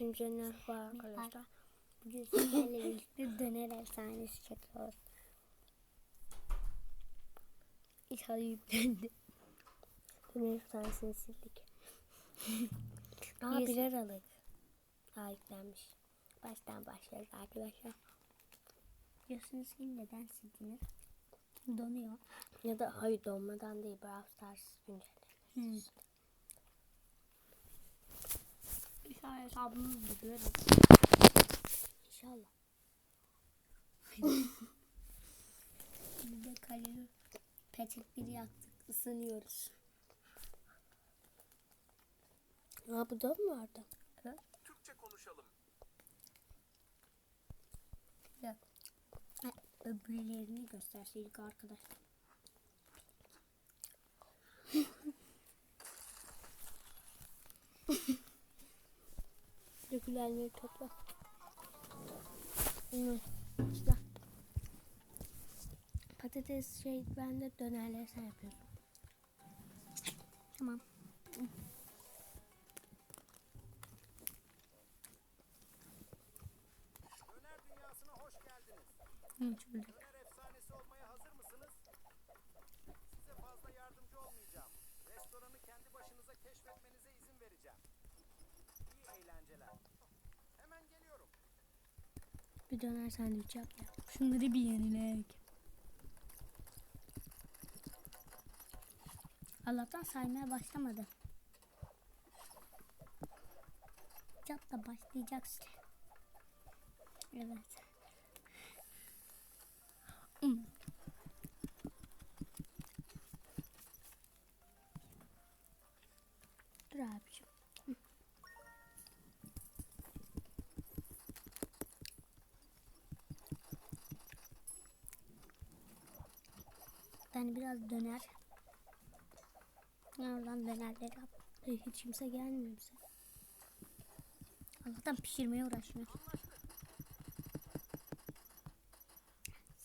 Hemşehriler var arkadaşlar. Bugün sizlerle birlikte döner efsanesi çekiyoruz. İnşallah yüklendi. Döner efsanesini sildik. Aa Yüz- 1 Aralık. Aa yüklenmiş. Baştan başlıyoruz arkadaşlar. Diyorsunuz ki neden sildiniz? Donuyor. Ya da hayır donmadan değil Brawl Stars günceli. İnşallah hesabınız duruyor. İnşallah. Bir de kalori petek bir yaktık. ısınıyoruz. Aa bu da mı vardı? Türkçe konuşalım. Ya. Ha, Öbürlerini gösterseydik arkadaşlar. Dökülenleri topla. İşte. Patates şey ben de dönerleri sen yapıyorsun. Tamam. Döner dünyasına hoş geldiniz. Hı, şöyle. Döner Bir döner sandviç yap ya. Şunları bir yenilek. Allah'tan saymaya başlamadı. Yap da başlayacak işte. Evet. Hmm. Dur abiciğim. Ben biraz döner. Oradan dönerleri yap. Hiç kimse gelmiyor bize. Allah'tan pişirmeye uğraşmıyor.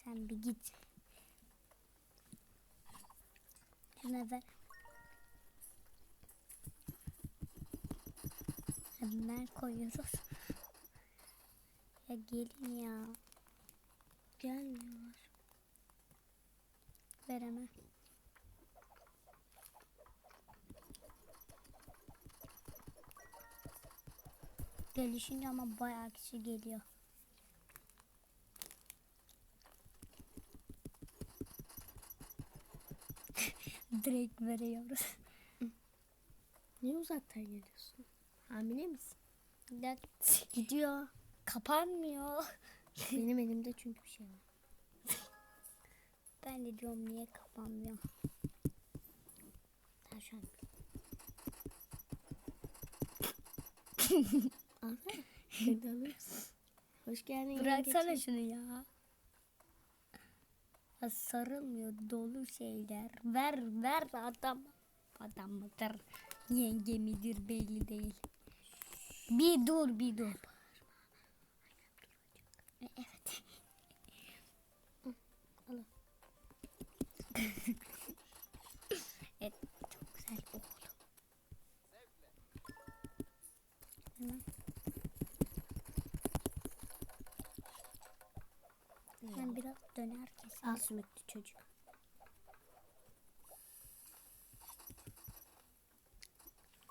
Sen bir git. Şuna ver. Hemen koyuyoruz. Ya gelin ya. Gelmiyorlar. Veremem. Gelişince ama bayağı kişi geliyor. Direkt veriyoruz. Niye uzaktan geliyorsun? Hamile misin? Ya, gidiyor. Kapanmıyor. Benim elimde çünkü bir şey var. Ben de diyorum niye kapanmıyor. Sen şu an. Aha. Hoş geldin. Bıraksana şunu ya. ya. Sarılmıyor dolu şeyler. Ver ver adam. Adam mıdır? Yenge midir belli değil. Bir dur bir dur. Evet. evet çok güzel oldu. Hemen. Ben biraz döner keseyim. Al sümüklü çocuk.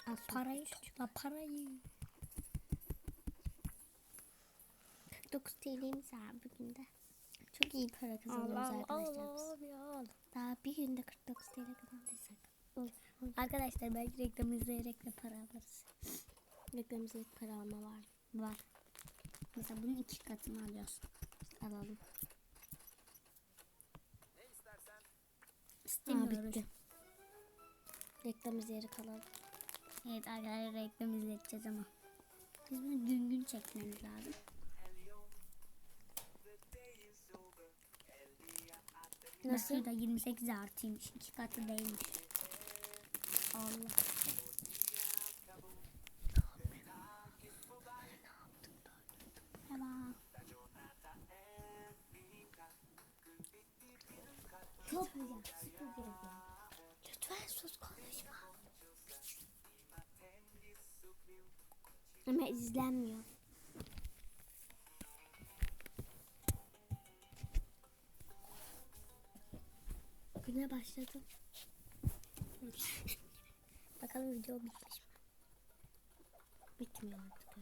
Al Parayı topla parayı. 49 TL'miz var bugün de. Çok iyi para kazanıyoruz arkadaşlar biz. ya. Daha bir günde 49 TL kazandıysak. Arkadaşlar belki reklam izleyerek de para alırız. Reklam izleyip para alma var. Var. Mesela bunun iki katını alıyoruz. Alalım. Ne istersen Aa, İstemiyoruz. bitti. Reklam izleyerek alalım. Evet arkadaşlar reklam izleteceğiz ama. Biz bunu gün gün çekmemiz lazım. Nasıl da 28 artıymış. iki katı değilmiş. Allah. Tamam. Lütfen sus konuşma. Ama izlenmiyor. Güne başladım. Bakalım video bitmiş mi? Bitmiyor artık.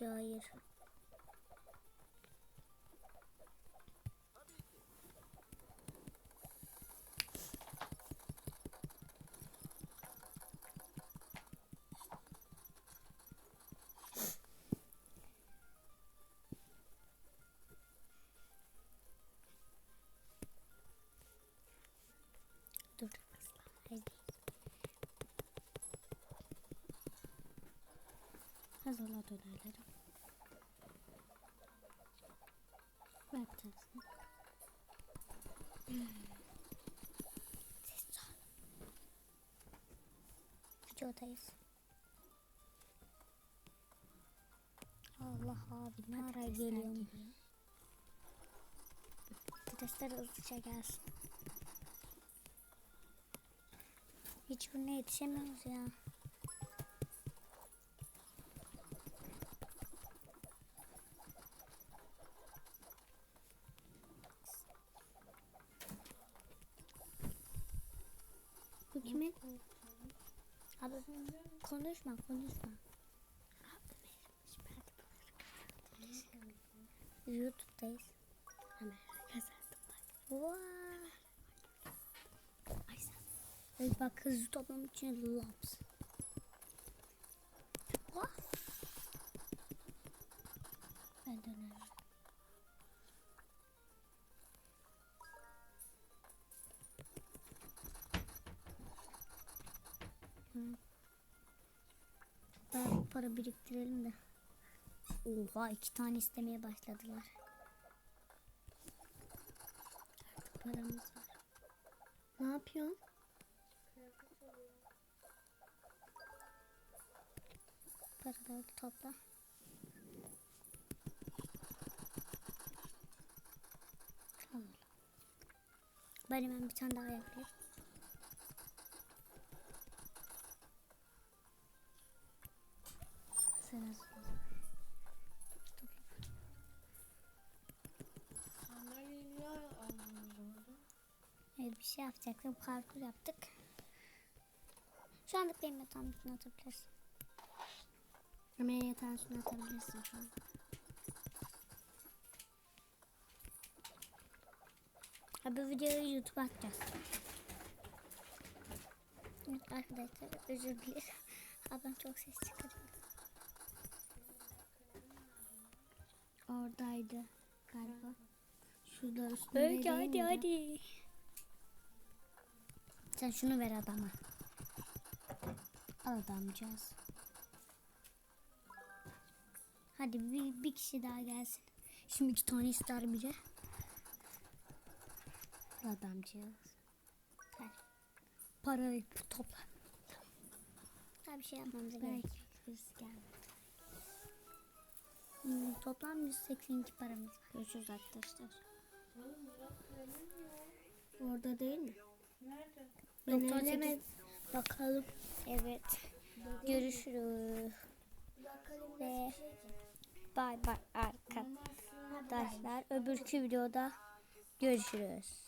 Hayır. Dur aslan. Haydi. Hazırla dönerleri. Bir tanesini. Ses sağ Videodayız. Allah abi ne ara geliyorum. geliyor. Patatesler hızlıca gelsin. Hiçbirine yetişemiyoruz ya. Bu kimin? Abi konuşma konuşma. YouTube'dayız. Hemen kazandım bak. Evet bak hızlı toplam için laps. Ben dönerim. Daha para biriktirelim de. Oha iki tane istemeye başladılar. Artık paramız var. Ne yapıyorsun? Paraları topla. Ben hemen bir tane daha yapayım. Sen orada? Evet bir şey yapacaktım. Parkur yaptık. Şu anlık benim yatağımın üstüne atabilirsin. Ömer'e yatağın üstüne atabilirsin şu an. Abi videoyu YouTube'a atacağız. Evet arkadaşlar özür dilerim. Ablam çok ses çıkarıyor. Oradaydı galiba. Şurada üstünde Hadi değil hadi hadi. Sen şunu ver adama. Al adamcağız. Hadi bir, bir kişi daha gelsin. Şimdi iki tane ister biri. Al adamcağız. Parayı topla. Daha bir şey yapmamıza gerek yok. Hmm, toplam 182 paramız var. Görüşürüz arkadaşlar. Orada değil mi? Nerede? Ben 98 ellemedim. Bakalım. Evet. Görüşürüz. Ve bay bay arkadaşlar. Öbürkü videoda görüşürüz.